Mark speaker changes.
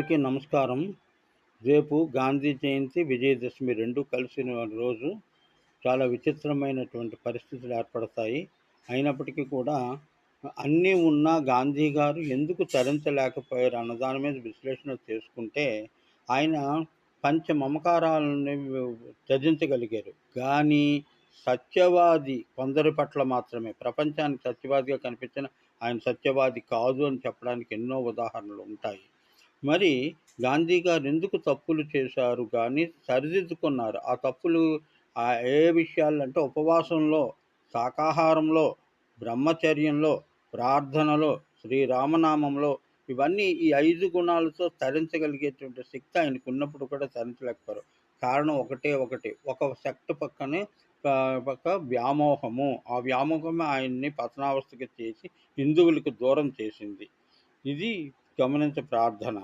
Speaker 1: అందరికీ నమస్కారం. రేపు గాంధీ జయంతి విజయదశమి రెండు కలిసిన రోజు చాలా విచిత్రమైనటువంటి పరిస్థితులు ఏర్పడతాయి. అయినప్పటికీ కూడా అన్నీ ఉన్న గాంధీ గారు ఎందుకు తరించలేకపోయారు అన్న దాని మీద విశ్లేషణ చేసుకుంటే ఆయన పంచ మమకారాలని త్యజించగలిగారు. కానీ సత్యవాది కొందరి పట్ల మాత్రమే ప్రపంచానికి సత్యవాదిగా కనిపించిన ఆయన సత్యవాది కాదు అని చెప్పడానికి ఎన్నో ఉదాహరణలు ఉంటాయి. మరి గాంధీ గారు ఎందుకు తప్పులు చేశారు కానీ సరిదిద్దుకున్నారు? ఆ తప్పులు ఏ విషయాలు అంటే ఉపవాసంలో శాకాహారంలో బ్రహ్మచర్యంలో ప్రార్థనలో శ్రీరామనామంలో ఇవన్నీ ఈ ఐదు గుణాలతో తరించగలిగేటువంటి శక్తి ఆయనకు ఉన్నప్పుడు కూడా తరించలేకపోయారు కారణం ఒకటే ఒకటి. ఒక శక్తి పక్కనే పక్క వ్యామోహము. ఆ వ్యామోహమే ఆయన్ని పతనావస్థకి చేసి హిందువులకు దూరం చేసింది. ఇది గమనించ ప్రార్థన.